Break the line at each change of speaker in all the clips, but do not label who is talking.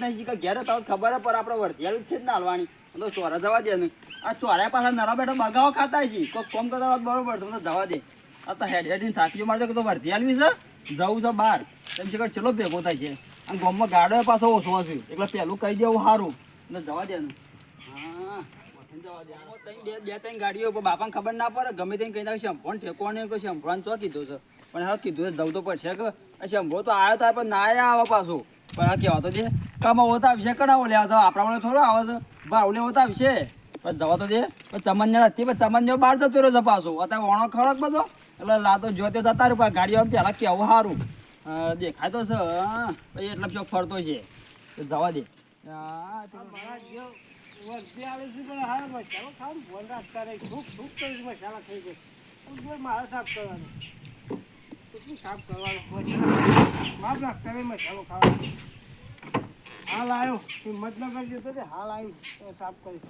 નહીં કે ઘેરે તો ખબર આપણે વર્ધિયાળ છે ને હાલવાની. તો ચોરા જવા દે આ ચોરા પાછા નરા બેઠા બગાવો ખાતા છે. કોઈ કોમ કરતા વાત બરોબર તમને જવા દે. આ તો હેડ હેડીને થાકીઓ મારતો કે તો વર્ધિયાળવી છે? જવું છે બહાર. તેમ છે ભેગો થાય છે. અને ગામમાં ગાડો પાછો ઓછો હશે. એટલે પહેલું કહી દેવું સારું ને જવા દે ને. હા બે ત્રણ ગાડીઓ બાપાને ખબર ના પડે. ગમે તેને કહી નાખે ઠેકો નહીં કોઈ શંભોન ચો કીધું છે? પણ હા, કીધું જવું તો પડશે કે શંભો તો આવ્યો તાર, પણ ના આવ્યા આવે પાછો. પણ આ કહેવા તો છે કામાં હોતા આવશે કડા લેવા તો? આપણા થોડો આવે છે ભાવલે હોતા આવશે પણ જવા તો દે. પણ ચમન્ય હતી પણ ચમન્ય બહાર જતો રહ્યો છે પાછો. અત્યારે ઓણો ખરોક બધો. એટલે લાતો જોતે જતા રહ્યું પણ ગાડીઓ પહેલા કેવું સારું. દેખાય તો છે પછી એટલે ચોક ફરતો છે. જવા દે.
મારા સાફ કરવાનું. સાફ કરવાનું? માફ ખાવાનો હાલ આવ્યો મતલબ જતો તે હાલ આવ્યું સાફ કરી.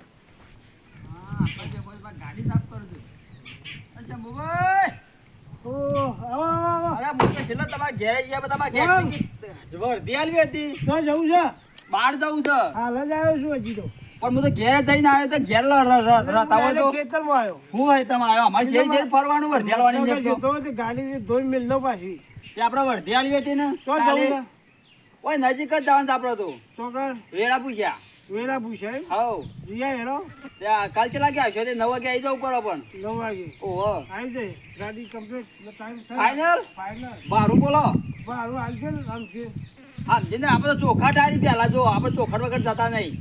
હા પછી ગાડી સાફ કરું છું. અચ્છા
છે.
બહાર જવું છે.
હાલ જ આવ્યો છું હજી તો.
પણ હું તો ઘેરે જઈને આવ્યો તો ઘેર લ- ર- ર- હોય તો.
ખેતરમાં આવ્યો.
હું હોય તમે આવ્યો અમારે શેર શેર ફરવાનું વર્ધી
જતો
તો
ગાડી ધોઈ મેલનો પાછી.
આપણે વર્ધી હતી ને?
તો જવું
ઓય નજીક જ જવાનું છે આપણે તો.
ચોકડ.
વેળા પૂછ્યા.
વેરા પૂછાય
હવ.
જીયા હેરો?
ત્યાં કાલ ચલા ગયા આવશો? તે નવ વાગે આવી જવું કરો પણ.
નવ વાગે.
ઓહો.
આવી જાય ગાડી કમ્પ્લીટ ટાઈમ
ફાઇનલ
ફાઇનલ
બારું બોલો.
બારું હાલશે ને છે.
હા જેને આપણે તો ચોખા ટારી પહેલા જો આપણે ચોખા વગર જતા નહીં.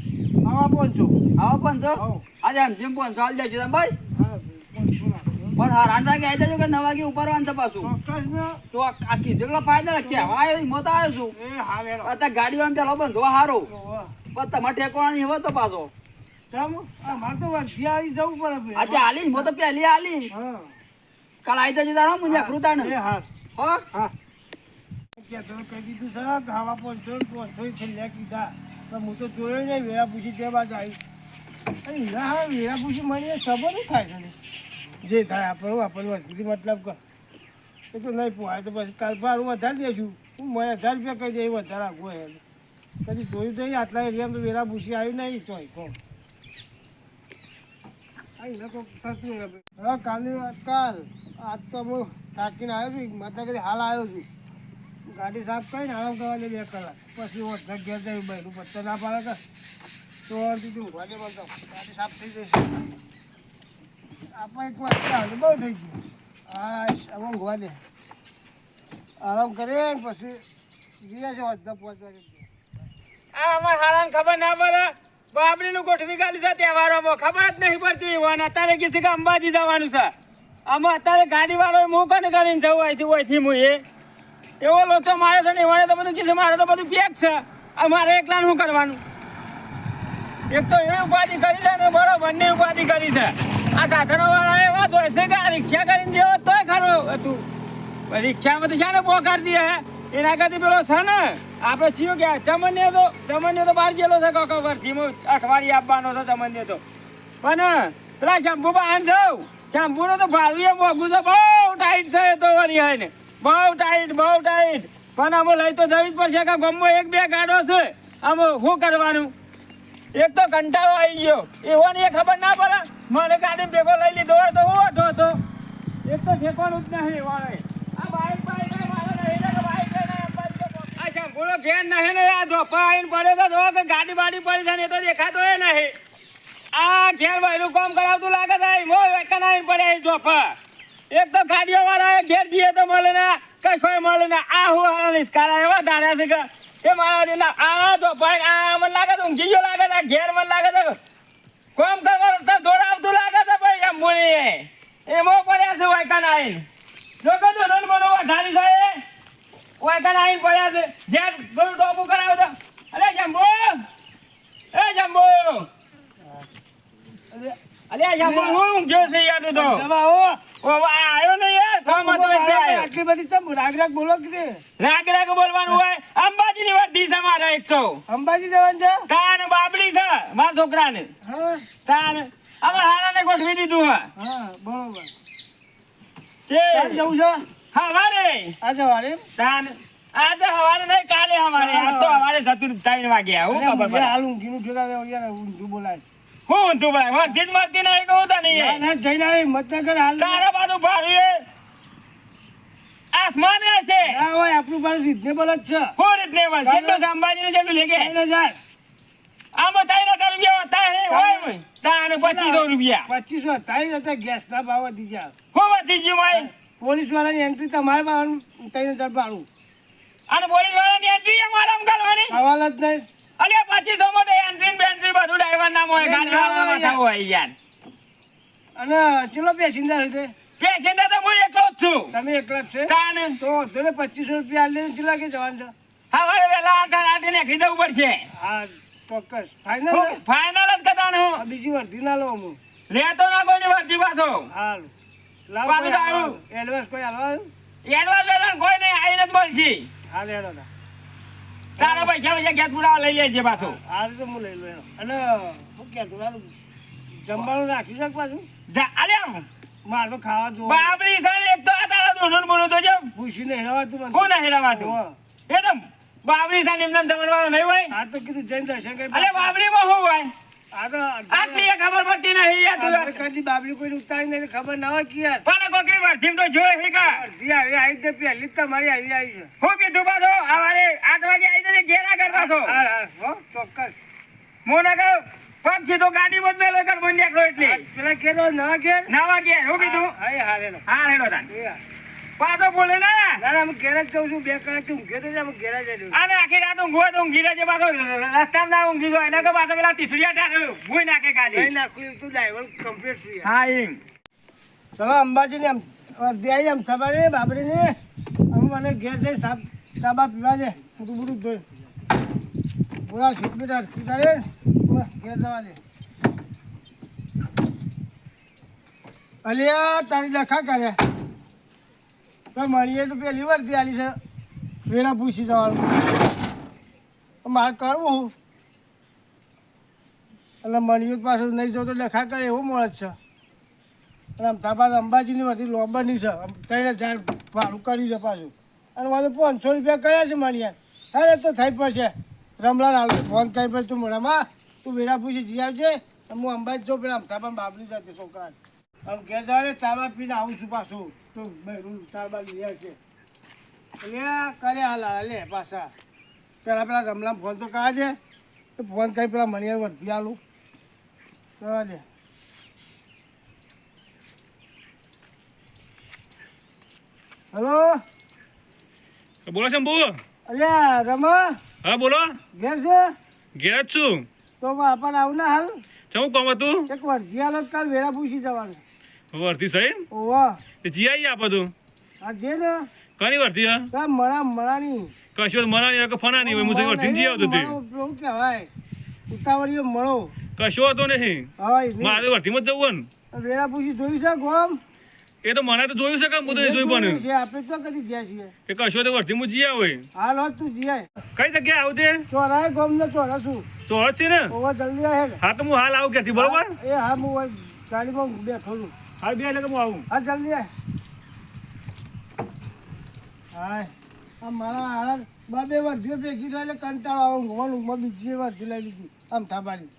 આવા પહોંચો.
આવો પણ
આવો
આજે એમ જેમ પાંચસો હાલ દેજો તમે ભાઈ.
હા.
પણ હા રાંડ વાગે આવી જજો કે નવ વાગે ઉપર છે પાછું.
ચોક્કસ ને
તો આ કીધું ફાયદા કહેવા આવ્યો ઈ મોતો આવ્યો છું.
એ હા વેરો
અત્યારે ગાડી વાળા પેલો બંધો હારો. પણ તમારે ઠેકવાની હવે તો પાછો.
ચમ આ મારે તો વર્ધી આવી જવું પડે
આજે હાલી મો તો પહેલી હાલી
હા.
કાલ આવી જજો તાણો મુજે કૃતાણ
એ હા
હા?
હા. તો કહી દીધું છે કે આવા પહોંચો છે લે છેલ્લે કીધા. તો હું તો જોયો નહીં વેરા પૂછી જે બાજુ આવી હા વેરા પૂછી મને સબર થાય છે ને જે થાય આપણું આપણને વર્ધીથી મતલબ કર એ તો નહીં પોહાય, તો પછી કાલ ભાડું વધારી દઈશું હું મને હજાર રૂપિયા કહી દે, એ વધારે આગો હે કદી જોયું તો આટલા એરિયામાં તો વેરા ભૂસી આવ્યું નહીં તો કોણ. હવે કાલની વાત કાલ. આજ તો હું થાકીને આવ્યો છું માતા કદી હાલ આવ્યો છું. ગાડી સાફ કરીને આરામ કરવા દે બે કલાક. પછી હું ઘર જાય બહેરું પત્તર ના પાડે તો. ઊંઘવા દે મને ગાડી સાફ થઈ જશે. આપણે એક વાર બહુ થઈ ગયું. હા હવે ઊંઘવા દે પછી
આ અમાર હારાને ખબર ના પડે. બાબરીનું ગોઠવી કાઢ્યું છે તહેવારોમાં. ખબર જ નહીં પડતી. અને અત્યારે કે કે અંબાજી જવાનું છે. આમાં અત્યારે ગાડી વાળો હું કને કરીને જવું? અહીંથી ઓયથી હું એ. એવો લોચો મારે છે ને એવાને તો બધું કીધું મારે તો બધું પેક છે. મારે એકલાનું શું કરવાનું? એક તો એ ઉપાધિ કરી છે ને, બરોબર, બંને ઉપાધિ કરી છે. આ સાધનો વાળા એવા તો કે આ રિક્ષા કરીને જેવો તોય ખરું હતું. રિક્ષામાં તો શાને પોકાર દે એના કરતી પેલો છે ને, આપણે છીએ કે ચમનને તો ચમનને તો બહાર ગયેલો છે કાકા વરથી અઠવાડિયે આપવાનો છે ચમનને તો. પણ પેલા શંભુ બહાર જાઉં. શંભુનો તો ભાડું એ છે, બહુ ટાઈટ છે એ તો વરી હોય ને. બહુ ટાઈટ બહુ ટાઈટ પણ અમે લઈ તો જવી જ પડશે કે ગમો એક બે ગાડો છે. આમાં શું કરવાનું? એક તો કંટાળો આવી ગયો. એવો ને એ ખબર ના પડે. મને ગાડી ભેગો લઈ લીધો હોય તો હું વાંધો હતો? એક તો ઠેકવાનું જ નહીં વાળે આ બાઈક બાઈક શંભુનો ઘેર નહીં આ ધોપા આવીને પડે તો ગાડી બાડી પડી છે ને તો દેખાતો એ નહીં. આ ઘેર કામ કરાવતું લાગે છે. મો આવીને પડે એ ધોપા એક તો ગાડીઓ ઘેર જઈએ તો મળે ને, કશોય મળે ને. આ હું હારા એવા ધાર્યા છે એ મારા જે આ તો ધોપા આ મને લાગે તો ઊંઘી લાગે છે ઘેર મને લાગે છે. કોમ કરવાનું દોડાવતું લાગે છે ભાઈ, એમ બોલીએ. એમાં પડ્યા છે વાયકાન આવીને જો કે દોડન મને વધારી છે વાયકાન આવીને પડ્યા છે. જેમ બધું ટોપું તો અરે જંબો એ જંબો અરે જંબો હું ઊંઘ્યો છે યાર તો
જવા
ઓ ઓ આયો ને યાર ફોનમાં તો
આટલી બધી તમ રાગ રાગ બોલો કે
રાગ રાગ બોલવાનું હોય. અંબાજી ની વાત દિશા મારે એક તો.
અંબાજી જવાનું છે?
તાન બાબડી છે મારા છોકરાને.
હા.
તાન અમાર હાલાને ગોઠવી દીધું હા.
બરોબર.
તે
જવું છે?
હા વારે
આ જવારે
તાન આજે હવારે નહીં કાલે હવારે. આ તો હવારે જતું ત્રણ વાગ્યા આવું ખબર પડે.
હાલ ઊંઘીનું દેવો યાર ઊંઘ બોલાય.
હું ઊંધું ભાઈ? વર્ધી જ નહીં કહું તને નહીં
ના, જઈને આવી મતનગર હાલ.
તારા બાજુ ભાડું એ આસમાને છે.
ના હોય આપણું ભાડું reasonable જ છે.
હું રીતને જેટલું જેટલું નું જેટલું લેગે. આમાં ત્રણ હજાર રૂપિયા હોતા હે હોય. તાણે પચીસો રૂપિયા.
પચીસો તારી હતા ગેસના ભાવ વધી ગયા.
હું વધી ગયું ભાઈ
પોલીસ વાળાની એન્ટ્રી તમારે ભાવનું ત્રણ હજાર ભાડું.
અને પોલીસ વાળાની એન્ટ્રી અમારા કરવાની?
સવાલ જ નહીં.
અલ્યા પછી સમોટે એન્ટ્રી બેન્ટ્રી બધું ડ્રાઈવર નામ હોય ગાડી વાળા માથા હોય યાર.
અને ચલો પેસેન્જર હતે
પેસેન્જર તો હું એકલો જ છું.
તમે એકલા જ છે? તો તને 2500 રૂપિયા આલે ચલા કે જવાનું છે?
સવારે વહેલા આઠ આઠે નીકળી જવું પડશે.
હા ચોક્કસ. ફાઇનલ
ફાઇનલ જ કરવાનું
બીજી વર્ધી ના લો હું
લેતો ના કોઈની વર્તી પાછો.
હાલ લાવ
પાછું.
એડવાન્સ કોઈ હાલવા
એડવાન્સ વેડવાન્સ કોઈ નહીં આવીને જ મળશે
હા તા.
તારા પૈસા પૈસા ગેસ પુરાવા લઈ લેજે પાછો.
આ તો હું લઈ લઉં અને હું કહેતું હાલ જમવાનું રાખી શક પાછું?
જા આમ.
મારે તો ખાવા જો
બાબરી સર એક તો આ તારા દોનો બોલો તો જેમ
પૂછીને હેરાવાતું મને.
કોને નહીં રવાતું
હોવે.
એ તો બાબરી સર એમને જમણવાનો નહીં હોય?
આ તો કીધું જૈન દર્શન કરી
અલે બાબરીમાં બહુ હોય?
તો
આટલી ખબર પડતી નહીં યાર
કદી બાબલી કોઈ ઉતારી નહીં ખબર ના હોય કે
પણ કોઈ વર્ધીમ તો જોઈ હી કા?
અડધી આવી આવી તે પહેલી જ તમારી આવી આવી છે.
હું કીધું પાછો સવારે આઠ વાગે આવી જજે ઘેરા કરવા પાછો
હાલ હાલ હો ચોક્કસ.
હું ના કહું પગ સીધો ગાડીમાં જ મેલો કર બંધ નીકળો
પેલા કેરો નવા ઘેર?
નવા ઘેર હું કીધું?
હા હા હેલો
હા તાન.
હા.
પાછો બોલે ને.
ના હું અમે ઘેર જ જઉં છું બે કલાકથી ઊંઘે તો અમે ઘેર જ જઈશું.
અને આખી રાત ઊંઘવો તો ઊંઘી રહેજે પાછો રસ્તામાં ના ઊંઘી ગયો એના કે પાછો પેલા તીસરીયા ટાઢું ભૂઈ નાખે
કઈ
ગાડી
નાખું એમ તો ડ્રાઈવર કમ્પ્લીટ છું યાર.
હા એમ.
ચલો અંબાજીને આમ અડધી આવી આમ બાબરી ને હું મને ઘેર જઈ સાપ ચાબા પીવા દે. બધું બધું ધોઈ. પૂરા સિક્યુરિટર બસ ઘેર જવા દે. અલ્યા તારી લખા કર્યા. તો મળીએ તો પેલી વર્તી આલી છે. વેલા પૂછી જવાનું. મારે કરવું એટલે મળ્યું પાછું નહીં જવું તો લખા કરે એવું મળે છે. અને અમદાવાદ અંબાજીની વર્તી લોબરની છે. ત્રણ હજાર ભાડું કર્યું છે પાછું. અને મારે પાંચસો રૂપિયા કર્યા છે મળ્યા અરે તો થઈ પડશે. રમલાલ હાલ ફોન થઈ પડશે તું મોડામાં તું વેરા પૂછી જઈ આવજે. હું અંબાજી જો પેલા અમદાવાદ બાબરી સાથે છોકરા આમ ઘેર ચાલવા પીને આવું છું પાછું. તો બહેરું બાર લઈ છે એટલે કરે હાલ હાલ લે પાછા. પેલા પેલા રમલામ ફોન તો દે. તો ફોન કરી પેલા મણિયાર વર્તી આલું. કરવા દે. હલો?
બોલો શંભુ.
અલ્યા રમા.
હા બોલો.
ઘેર છે?
ઘેર જ છું.
તો આપણને આવું ના હાલ.
શું કહું હતું?
એક વર્ધી હાલત કાલ વેળા પૂછી જવાનું.
વર્તી સહી?
ઓવા.
તે જી આવી આપો તું
આ જે ને?
કની વર્તી હા
કા મળા મળાની
કશો મરાની કે ફનાની હોય? હું સહી વર્તી જી આવતો તે
મળો કહેવાય? ઉતાવળીઓ મળો.
કશો હતો નહીં.
હા
મારે વર્તીમાં જ જવું ને.
વેળા પૂછી જોઈ છે ગોમ
એ તો મને તો જોયું છે કે હું તો જોયું પણ
છે આપણે તો કદી જ્યાં છીએ.
કે કશો તો વર્તી જી હોય.
હાલ હોત તું જીયાય
કઈ જગ્યાએ આવું તે?
ચોરાય ગોમ ને ચોરા શું
ચોરસ છે ને?
ઓવા જલ્દી આહે
હા તો હું હાલ આવું ક્યાંથી બરોબર?
એ હા હું ગાડી ગાડીમાં બેઠો છું.
હાલ બે એટલે કે હું આવું?
હા જલ્દી આય. હાય આ મારા હારા બાબે વર્ધીઓ ભેગી થાય એટલે કંટાળો આવું. ઊંઘવાનું ઊંઘમાં બીજી વર્ધી લઈ લીધી. આમ થાબાની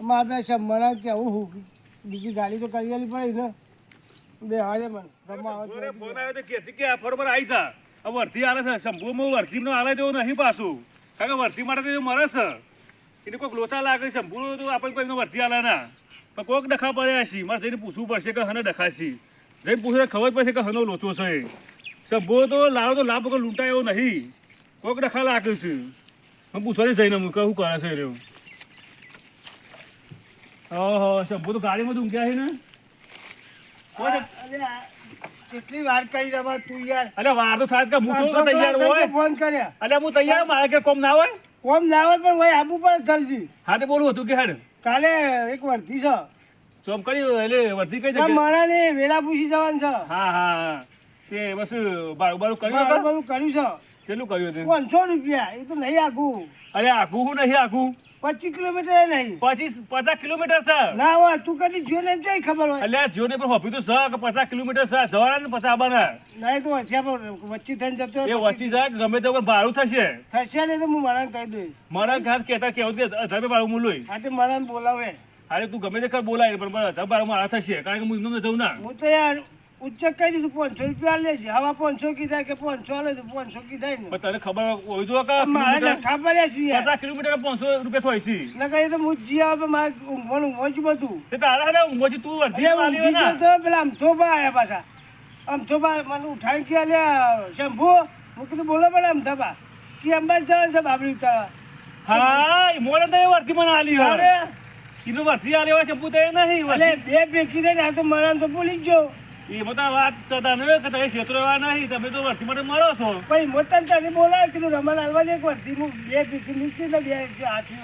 મારે પાસે મણા કે હું હું બીજી ગાડી તો કરી આલી પડે ને. બે હાજે મને રમવા આવે
ફોન આવ્યો તો કેતી કે આ ફરોબર આવી જા. આ વર્તી આલે છે. શંભુમાં વર્તીનો આલે તેવું નહીં પાછું. કારણ કે વર્તી માટે તો મરે છે. એને કોઈક લોચા લાગે શંભુ તો આપણે કોઈને વર્ધી આલે ના. પણ કોઈક ડખા પડ્યા છે. મારે જઈને પૂછવું પડશે કે હને ડખાશી જઈને પૂછે ખબર પડશે કે હનો લોચો છે. શંભુ તો લાવો તો લાભ વગર લૂંટાય એવો નહીં. કોઈક ડખા લાગે છે. હું પૂછવાની જઈને હું કહું કરે છે રહ્યો. ઓહો શંભુ તો ગાડીમાં ઊંઘ્યા છે ને?
કેટલી વાર કરી રહ્યા તું યાર.
અલે વાર તો થાય કે હું તો તૈયાર હોય.
ફોન કર્યા.
અલે હું તૈયાર મારે કે કોમ ના હોય?
કોમ ના હોય પણ ભાઈ આબુ પડે જલ્દી
હા તે બોલું હતું કે હેડ.
કાલે એક વર્ધી છે.
ચોમ કરી એટલે વર્ધી કઈ
આ
મારા
ને વેલા પૂછી જવાનું છે.
હા હા. હા. તે બસ બારું બારું કર્યું બાર
બાર કર્યું છે.
કેટલું કર્યું હતું?
પાંચસો રૂપિયા એ તો નહીં આખું
અરે આખું હું નહીં આખું
પચીસ કિલોમીટર નહીં.
પચીસ પચાસ કિલોમીટર છે
ના હોય તું કદી જો ને જોઈ ખબર હોય?
એટલે જો ને પણ હોપી તો છે કે પચાસ કિલોમીટર છે જવાના ને પચાસ આવવાના
નહીં તો વચ્ચે થઈને જતો
એ વચ્ચે જાય ગમે તો ભાડું થશે.
થશે ને તો હું મને કહી દઈશ.
મારા ખાસ કહેતા કેવું કે રૂપિયા ભાડું મૂલ્ય
આ તે મને બોલાવે.
અરે તું ગમે તે કર બોલાય પણ હજાર ભાડું મારા થશે. કારણ કે હું એમને જઉં ના.
હું તો યાર ઉચ્ચ કહી દીધું પાંચસો રૂપિયા લેજે હવા પાંચસો કીધા કે પાંચસો લે તો પાંચસો કીધા ને.
તને ખબર હોય તો કે
મારે ખબર છે
પચાસ કિલોમીટર પાંચસો રૂપિયા થાય છે.
ના કઈ તો હું જી આવે મારે ઊંઘવાનું ઊંઘો જ બધું.
તે તારા હારે છે તું વર્ધી
અરે
વાલી
ઊંઘી
હોય
તો પેલા અમથોબા આયા પાછા. અમથોબા મને ઉઠાઈ ગયા લે શંભુ હું કીધું બોલો પેલા અમથોબા કે અંબાજી ચાલે છે બાબરી ઉતારવા?
હા મોડે તો એ વર્ધી મને આલી
અરે.
એનું વર્ધી આલી હોય શંપુ તો એ નહીં.
બે ભેગી થઈને આ તો મને તો ભૂલી જ ગયો.
એમાં તો આ વાત સદા ને કે તમે ક્ષેત્રો નહીં તમે તો વર્ધી માટે મરો છો.
પછી મોટા તને બોલાય કીધું રમણ હાલવા દે એક વર્ષથી હું બે ભેગી નીચે ને બે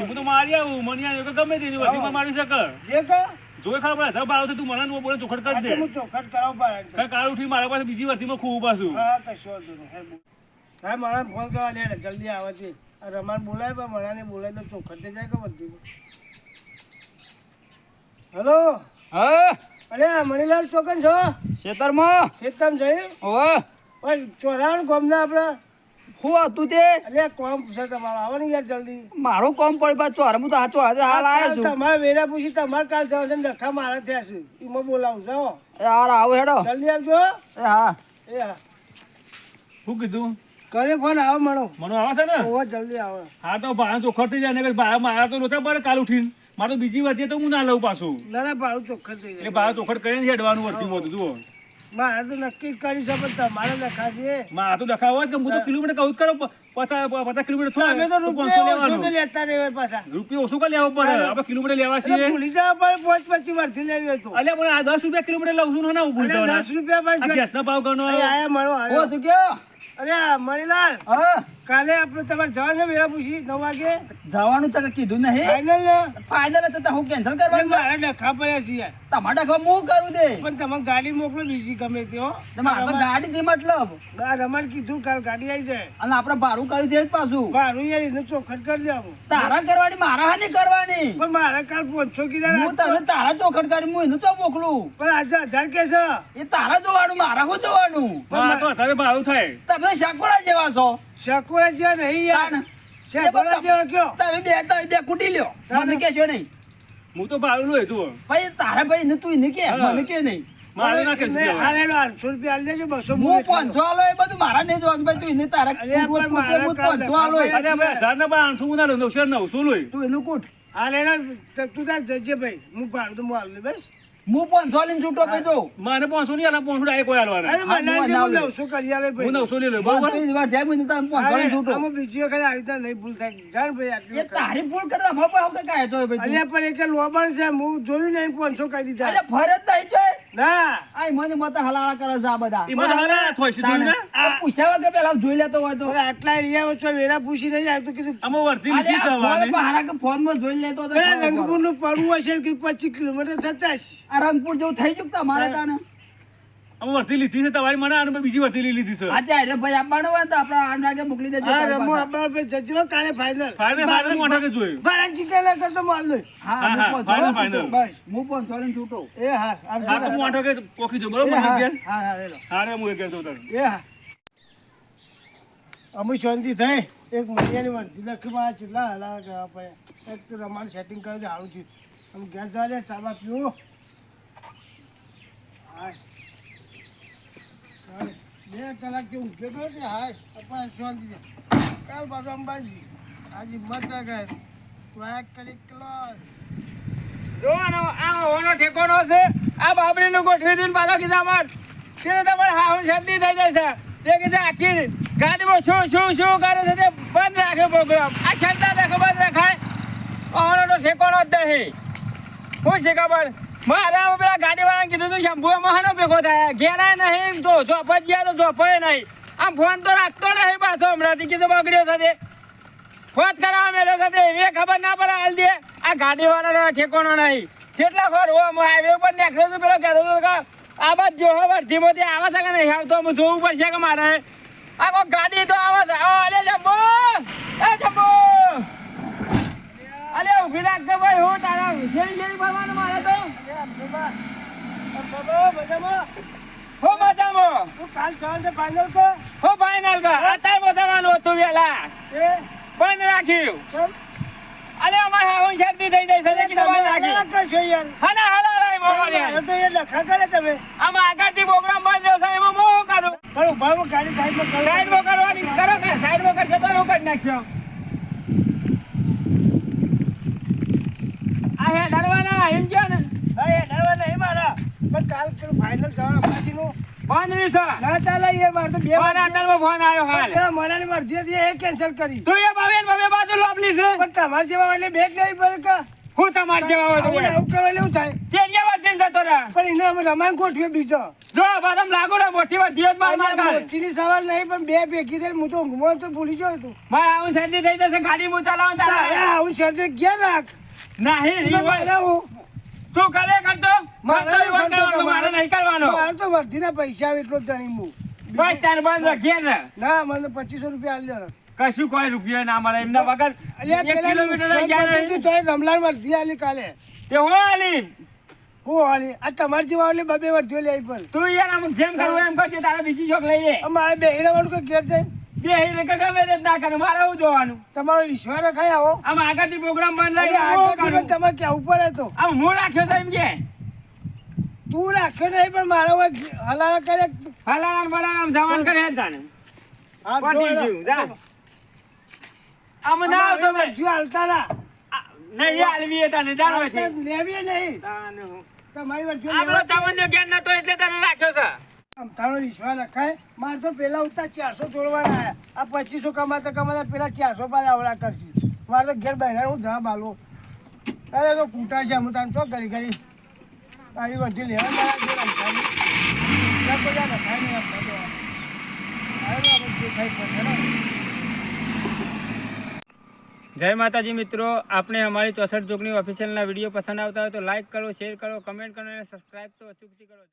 હું તો મારી આવું મને ગમે તેની મારી શકે
જે કહો.
જોઈ ખબર હજાર ભાવ તું મને નો બોલે ચોખટ કરી દે.
હું ચોખટ કરાવ પાડે
કાલ ઉઠી મારા પાસે બીજી વર્ધીમાં ખૂબ પાછું.
હા કશો નહીં હા. મારા ફોન કરવા દે જલ્દી આવે છે આ રમાન બોલાય પણ મણાને બોલાય તો ચોખટ જાય કે બધી હેલો
હા?
અરે આ મણીલાલ ચોકન છો?
ખેતરમાં?
ખેતમ જઈ?
ઓવે
ઓય ચોરાણ ગોમના આપણે?
શું હતું તે?
અરે કોમ છે તમારો. આવો ને યાર જલ્દી.
મારું કોમ પડી પાછું ચોર હું તો આજે હાલ
કાલ
આવ્યો છું.
તમારે વેરા પૂછી તમારે કાલ જવા છે ને ડખા મારા થયા છે. એમાં બોલાવું જાઓ
યાર આવો હેડો.
જલ્દી આવજો
એ હા.
એ હા.
શું કીધું?
કરે ફોન આવે મણો.
મણો આવે છે ને?
ઓ જલ્દી આવે.
હા તો ભાણ ચોખર થઈ જાય ને ભાડા મારા તો નતા પડે કાલ ઉઠીને. મારે બીજી વર્ધી તો હું ના લઉં પાછું.
ના ના ભાડું ચોખ્ખડ થઈ
એટલે
ભાવ
ભાડા ચોખટ કરીને હેડવાનું વર્ધીમાં તો જુઓ
મારે તો નક્કી જ કરી છે પણ તમારે લખાશે
માં આ તો દેખાવ જ કે હું તો કિલોમીટર કહું કરો પચાસ પચાસ કિલોમીટર થાય
તો
તો
રૂપિયા ઓછું લેતા રહેવાય પાછા.
રૂપિયા ઓછું કરી લેવો પડે? આપણે કિલોમીટર લેવા
એટલે ભૂલી જવા પડે પાંચ પચીસ વર્ષથી લેવી
પણ આ દસ રૂપિયા કિલોમીટર લઉં છું ને હું ભૂલી
એટલે દસ રૂપિયા પણ
ગેસના ભાવ ગણો
આયા મળો આવ્યો.
તું કયો?
અરે મણીલાલ.
હા?
કાલે આપણે તમારે જવાનું વેળા પૂછી નવ વાગે?
જવાનું તો કીધું નહીં.
ફાઇનલ ને?
ફાઇનલ તો હું કેન્સલ કરવાનું.
મારા ડખા પડ્યા છે તમારે
તમારા ડખો હું કરું દે?
પણ તમે ગાડી મોકલો બીજી ગમે તે હો.
તમારા ગાડી થી મતલબ.
રમણ કીધું કાલ ગાડી આવી જાય.
અને આપણે ભારું કર્યું છે પાછું.
ભારું યાર એને ચોખટ કરી દેવું
તારા કરવાની મારા હાની કરવાની.
પણ મારા કાલ પહોંચો કીધા
હું તને તારા ચોખટ કરી હું એનું તો મોકલું.
પણ આજે હજાર કે છે?
એ તારા જોવાનું મારા શું જોવાનું?
હા તો અત્યારે ભાવ થાય.
તમે શાકોડા જેવા છો.
શકુરા જેવા નહીં યાર. શકુરા જેવા કયો?
તમે બે તમે બે કુટી લ્યો. મને કહેશો નહીં.
હું તો ભાડું લઉં જુઓ
ભાઈ તારા ભાઈ ને તું ને કે. મને કે નહીં.
મારે ના કહેશું
હાલે લો, આઠસો રૂપિયા આલી દેજો બસો
હું પાંચસો આલો એ બધું મારા નહીં જોવાનું. ભાઈ તું એને તારા પાંચસો
ભાઈ હજાર ના પાંચસો હું ના લઉં? નવસો નવસો લઉં.
તું એનું કૂટ.
હાલે તું તાર જજે ભાઈ. હું ભાડું તો હું આલું બસ.
હું પાંચસો આલીને છૂટો જો
મને પાંચસો નહીં આલા પાંચસો ડાયરેક્ટ કોઈ આલવાના.
અરે
હા,
મને
હું
હું નવસો કરી આલે
હું
ભાઈ
નવસો લઈ
બસ
બરોબર?
એ વાર જાય મને તમે પાંચસો આલીને છૂટો.
અમે બીજી વખત આવી રીતે નહીં ભૂલ થાય. જાણ ભાઈ આટલી
એ તારી ભૂલ કરતા મો પણ આવું કઈ કાંઈ તો ભાઈ તું.
અલ્યા પણ એક લોબણ છે હું જોયું નહીં પાંચસો કહી દીધા.
અલ્યા ફરજ નહીં જોઈ
ના.
આય મને મત હલાળા કરે છે આ બધા.
એમાં તો હાલા થોય છે જોઈને
આ પૂછ્યા વગર પેલા જોઈ લેતો હોય તો.
આટલા એરિયા છો વેરા પૂછી નહીં આવતો તો કીધું
આમાં વર્ધી લીધી છે
ફોન. બહાર કે ફોનમાં જોઈ લેતો તો.
રંગપુરનું પડવું હશે કે પચીસ કિલોમીટર થતા હશે
આ રંગપુર જેવું થઈ ગયું કે તમારે તાને
આમાં વર્તી લીધી છે તમારી મને અને બીજી વર્તી લઈ લીધી છે.
આજે એટલે ભાઈ આપવાનો હોય તો આપણે આઠ વાગે મોકલી દેજો
હા રમો
પાસે.
ભાઈ જજો કાલે ફાઇનલ
ફાઇનલ ફાઇનલ હું વાગે જોયું
ભાડા જીતે ના કરતો માલ લે
હા
હા,
ફાઇનલ
ફાઇનલ.
બસ. હું પણ ચોરીને છૂટો.
એ હા
હા તો હું આઠ વાગે પોકી
જો
બરોબર
હા હા હા.
હા રે હું એ ઘેર જાઉં
એ હા. અમે શાંતિ થઈ એક મહિનાની વર્તી લખમાં ચેટલા હલા કરવા પડે. એક તો રમાડ સેટિંગ કરી દે સારું થયું અમે ગેસ જવા દે ચાબા પીવો. હાય. બે કલાકથી ઊંઘ્યો તો હાય, અપાય શાંતિ કાલ પાછો અંબાજી. આજે મત ગયે વાક કરી ક્લોઝ
જોવાનો આ હોવાનો ઠેકોનો છે, આ ગોઠવી દઈને પાછો ખિસ્સામાં તે તમારે હાહુન શરદી થઈ જાય છે. તે કીધે, આખી ગાડીમાં શું શું શું કરે છે તે બંધ રાખે પ્રોગ્રામ આ શરદા રાખે બંધ રખાય. ઠેકોનો જ નહીં. ખબર? મારે હવે પેલા ગાડીવાળાને કીધું તું શંભુ મહાનો ભેગો થાય. ઘેરાય નહીં તો જોપ ગયા તો જોપાય નહીં. આમ ફોન તો રાખતો નહીં પાછો. હમણાંથી કીધું બગડ્યો સાથે ફોન કરાવવા મેળો સાથે એ ખબર ના પડે હાલ દે. આ ગાડી વાળાનો ઠેકોનો નહીં. જેટલા ખોર હો હું હાઈવે ઉપર નીકળ્યો છું પેલો કહેતો હતો કે, આ બાદ જો વર્ધી માંથી આવે છે કે નહીં? આવતો હું જોવું પડશે કે મારે. આ ગાડી તો આવે છે. અરે જમ્બો એ જમ્બો અલે ઊભી રાખ ભાઈ હું તારા શેરી શેરી ભરવાનું મારે તો
મજામાં?
હો મજામાં.
તું કાલ સાંજે final કો
હો ફાઇનલ કા અત્યારે બતાવવાનું હતું વેલા.
એ,
બંધ રાખ્યું. અરે અમારે હાઉન શરદી થઈ જાય છે. કીધું બંધ રાખ્યું
કરશો યાર.
હના હલા રાઈ મોકલ્યા
તો એ લખા કરે તમે.
આમાં આગળથી પ્રોગ્રામ બંધ રહ્યો છે એમાં હું કરું?
પણ ઊભા ગાડી સાઈડમાં કરો.
સાઈડમાં કરવાની. કરો કે સાઈડમાં કરશે તો હું કરી નાખ્યો. હે ડરવાના એમ કહો ને
હા, એ ડરવા નહીં મારા. પણ કાલ પેલું final જવાનું અંબાજીનું.
બંધ નહીં છે
ના ચાલે મારે તો બે વાર-
આતરમાં ફોન આવ્યો હાલ
પેલા મનાલી મરજી હતી, એ cancel કરી.
તું એ ભવે ને બાજુ લોપલી છે
પણ તમારા જેવા એટલે લેવી પડે કે?
હું તમારે જેવા હોય તો બોલે.
આવું કરવા એટલે એવું થાય.
તે દિન જતો રહે
પણ એને અમે બીજો.
જો બાદમ લાગુ ને મોટી વાર દિવસ બાર માર કાઢે
મોટીની સવાલ નહીં પણ બે ભેગી થઈ હું તો તો ભૂલી ગયો હતો
મારે આવું શરદી થઈ જશે ગાડી હું ચલાવું
તારે
તારે
આવું શરદી ક્યાં રાખ
નહીં હોય. તું કરે કરતો?
મારે
નહીં કરવાનો.
મારે તો વર્ધીના પૈસા એટલો જાણી હું
બસ તાર બંધ ને.
ના. મને પચીસો રૂપિયા આલી દેવાનો.
કશું કોઈ રૂપિયો ના મળે. એમના વગર એક કિલોમીટર
વર્ધી આલી કાલે.
તે હો આલી?
હું હાલી આ તમારી જેવા એટલે બબે વર્ધીઓ લે પણ.
તું યાર આમ જેમ કરવું એમ કરજે તારે બીજી શોખ લઈ લે.
મારે બે રહેવાનું કે ઘેર જાય?
બે હીરે કે ગમે ના કરે મારે હું જોવાનું?
તમારો વિશ્વાસ રખાય આવો.
આમ આગળથી પ્રોગ્રામ બંધ
અરે
રહી
આગળથી પણ તમારે કેવું પડે તો?
આમ હું રાખ્યો તો એમ કે.
તું રાખ્યો નહીં પણ મારો હોય હલાલા કરે
હલારામ બલારામ જવાન કરે હે તાને પટી ગયું જા. આમ ના
અમારે
ભાઈ.
હાલતા ના.
નહીં આલવી એ તને જાણવા છે.
નહીં. તમારી
આપણો
લેવા
તમને જ્ઞાન નતો એટલે તને રાખ્યો છે.
અમથાનો વિશ્વાસ રખાય? મારે તો પેલા ઉતા ચારસો જોડવાના આવ્યા આ પચીસો કમાતા કમાતા પેલા ચારસો પાસે આવડા કરશે. મારે તો ઘેર બહેરા હું જવાબ આલો અરે તો કૂટા છે હું તાને શું કરી કરી આવી વધી લેવા. ત્યાં રખાય નહીં આપણે.
જય માતાજી મિત્રો. આપણે અમારી ચોસઠ જોગની ઓફિશિયલના વીડિયો પસંદ આવતા હોય તો લાઈક કરો શેર કરો કમેન્ટ કરો અને સબસ્ક્રાઈબ તો અચૂકથી કરો.